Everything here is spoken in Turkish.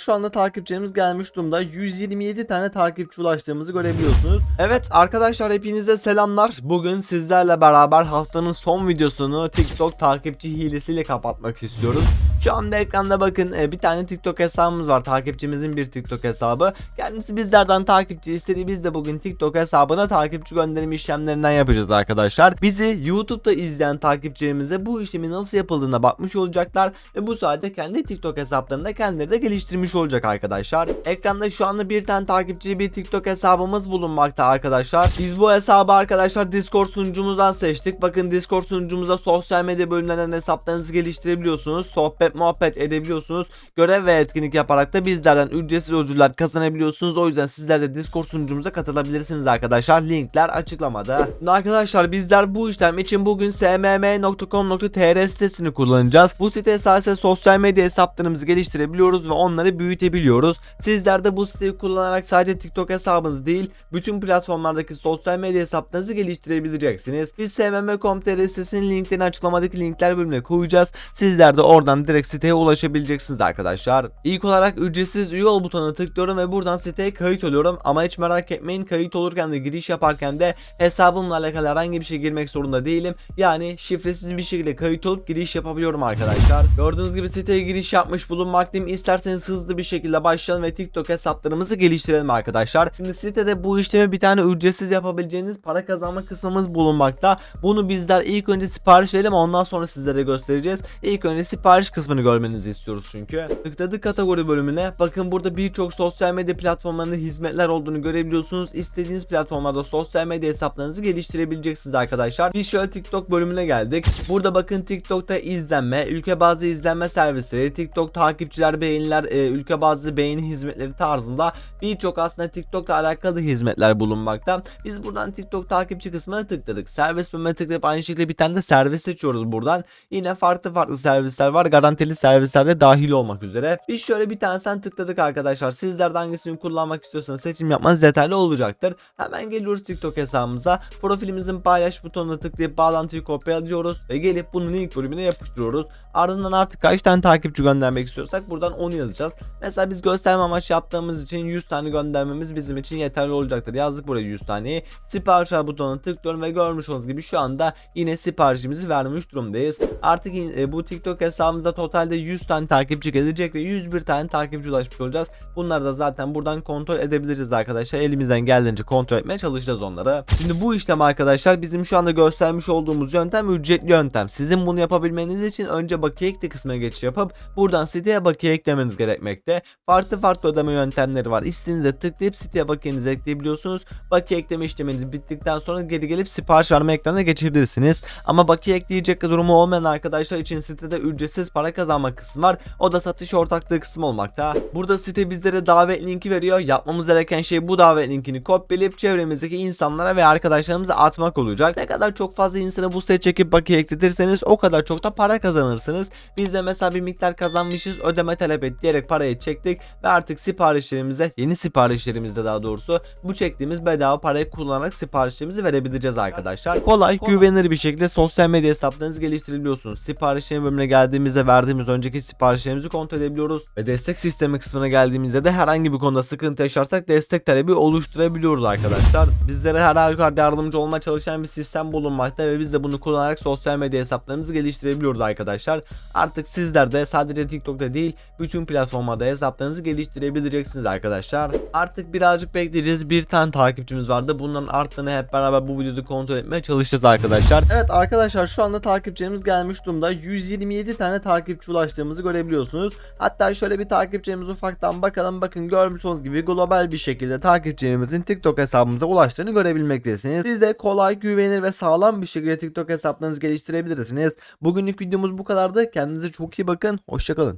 Şu anda takipçilerimiz gelmiş durumda. 127 tane takipçi ulaştığımızı görebiliyorsunuz. Evet arkadaşlar hepinize selamlar. Bugün sizlerle beraber haftanın son videosunu TikTok takipçi hilesiyle kapatmak istiyoruz. Şu anda ekranda bakın e, bir tane TikTok hesabımız var. Takipçimizin bir TikTok hesabı. Kendisi bizlerden takipçi istedi. Biz de bugün TikTok hesabına takipçi gönderim işlemlerinden yapacağız arkadaşlar. Bizi YouTube'da izleyen takipçilerimize bu işlemi nasıl yapıldığına bakmış olacaklar. Ve bu sayede kendi TikTok hesaplarında kendileri de geliştirmiş olacak arkadaşlar. Ekranda şu anda bir tane takipçi bir TikTok hesabımız bulunmakta arkadaşlar. Biz bu hesabı arkadaşlar Discord sunucumuzdan seçtik. Bakın Discord sunucumuzda sosyal medya bölümlerinden hesaplarınızı geliştirebiliyorsunuz. Sohbet muhabbet edebiliyorsunuz. Görev ve etkinlik yaparak da bizlerden ücretsiz ödüller kazanabiliyorsunuz. O yüzden sizler de Discord sunucumuza katılabilirsiniz arkadaşlar. Linkler açıklamada. Arkadaşlar bizler bu işlem için bugün smm.com.tr sitesini kullanacağız. Bu site sayesinde sosyal medya hesaplarımızı geliştirebiliyoruz ve onları büyütebiliyoruz. Sizler de bu siteyi kullanarak sadece TikTok hesabınız değil, bütün platformlardaki sosyal medya hesaplarınızı geliştirebileceksiniz. Biz smm.com.tr sitesinin linklerini açıklamadaki linkler bölümüne koyacağız. Sizler de oradan direkt siteye ulaşabileceksiniz arkadaşlar. İlk olarak ücretsiz üye ol butonuna tıklıyorum ve buradan siteye kayıt oluyorum. Ama hiç merak etmeyin kayıt olurken de giriş yaparken de hesabımla alakalı herhangi bir şey girmek zorunda değilim. Yani şifresiz bir şekilde kayıt olup giriş yapabiliyorum arkadaşlar. Gördüğünüz gibi siteye giriş yapmış bulunmaktayım. İsterseniz hızlı bir şekilde başlayalım ve TikTok hesaplarımızı geliştirelim arkadaşlar. Şimdi sitede bu işlemi bir tane ücretsiz yapabileceğiniz para kazanma kısmımız bulunmakta. Bunu bizler ilk önce sipariş verelim ondan sonra sizlere göstereceğiz. İlk önce sipariş kısmını görmenizi istiyoruz çünkü. Tıkladık kategori bölümüne. Bakın burada birçok sosyal medya platformlarında hizmetler olduğunu görebiliyorsunuz. İstediğiniz platformlarda sosyal medya hesaplarınızı geliştirebileceksiniz arkadaşlar. Biz şöyle TikTok bölümüne geldik. Burada bakın TikTok'ta izlenme, ülke bazlı izlenme servisleri, TikTok takipçiler, beğeniler, e, ülke bazlı beğeni hizmetleri tarzında birçok aslında TikTok'la alakalı hizmetler bulunmakta. Biz buradan TikTok takipçi kısmına tıkladık. Servis bölümüne tıklayıp aynı şekilde bir tane de servis seçiyoruz buradan. Yine farklı farklı servisler var. Garantili servisler de dahil olmak üzere. Biz şöyle bir tanesinden tıkladık arkadaşlar. Sizler de hangisini kullanmak istiyorsanız seçim yapmanız yeterli olacaktır. Hemen geliyoruz TikTok hesabımıza. Profilimizin paylaş butonuna tıklayıp bağlantıyı kopyalıyoruz ve gelip bunun link bölümüne yapıştırıyoruz. Ardından artık kaç tane takipçi göndermek istiyorsak buradan onu yazacağız. Mesela biz gösterme amaçlı yaptığımız için 100 tane göndermemiz bizim için yeterli olacaktır. Yazdık buraya 100 taneyi. Sipariş al butonuna tıklıyorum ve görmüş olduğunuz gibi şu anda yine siparişimizi vermiş durumdayız. Artık e, bu TikTok hesabımızda totalde 100 tane takipçi gelecek ve 101 tane takipçi ulaşmış olacağız. Bunları da zaten buradan kontrol edebiliriz arkadaşlar. Elimizden geldiğince kontrol etmeye çalışacağız onları. Şimdi bu işlem arkadaşlar bizim şu anda göstermiş olduğumuz yöntem ücretli yöntem. Sizin bunu yapabilmeniz için önce bakiye ekle kısmına geçiş yapıp buradan siteye bakiye eklemeniz gerekmekte. Farklı farklı ödeme yöntemleri var. İstediğinizde tıklayıp siteye bakiyenizi ekleyebiliyorsunuz. Bakiye ekleme işleminiz bittikten sonra geri gelip sipariş verme ekranına geçebilirsiniz. Ama bakiye ekleyecek durumu olmayan arkadaşlar için sitede ücretsiz para kazanma kısmı var. O da satış ortaklığı kısmı olmakta. Burada site bizlere davet linki veriyor. Yapmamız gereken şey bu davet linkini kopyalayıp çevremizdeki insanlara ve arkadaşlarımıza atmak olacak. Ne kadar çok fazla insana bu site çekip bakiye ekletirseniz o kadar çok da para kazanırsınız. Biz de mesela bir miktar kazanmışız ödeme talep et diyerek parayı çektik ve artık siparişlerimize yeni siparişlerimizde daha doğrusu bu çektiğimiz bedava parayı kullanarak siparişlerimizi verebileceğiz arkadaşlar. Kolay, güvenilir bir şekilde sosyal medya hesaplarınızı geliştirebiliyorsunuz. Siparişlerin bölümüne geldiğimizde verdiğimiz önceki siparişlerimizi kontrol edebiliyoruz ve destek sistemi kısmına geldiğimizde de herhangi bir konuda sıkıntı yaşarsak destek talebi oluşturabiliyoruz arkadaşlar. Bizlere her halükarda yardımcı olmaya çalışan bir sistem bulunmakta ve biz de bunu kullanarak sosyal medya hesaplarımızı geliştirebiliyoruz arkadaşlar. Artık sizler de sadece TikTok'ta değil bütün platformlarda hesaplarınızı geliştirebileceksiniz arkadaşlar. Artık birazcık bekleyeceğiz. Bir tane takipçimiz vardı. Bunların arttığını hep beraber bu videoda kontrol etmeye çalışacağız arkadaşlar. Evet arkadaşlar şu anda takipçimiz gelmiş durumda. 127 tane takipçi ulaştığımızı görebiliyorsunuz. Hatta şöyle bir takipçimiz ufaktan bakalım. Bakın görmüş olduğunuz gibi global bir şekilde takipçilerimizin TikTok hesabımıza ulaştığını görebilmektesiniz. Siz de kolay, güvenilir ve sağlam bir şekilde TikTok hesaplarınızı geliştirebilirsiniz. Bugünlük videomuz bu kadardı. Kendinize çok iyi bakın. Hoşçakalın.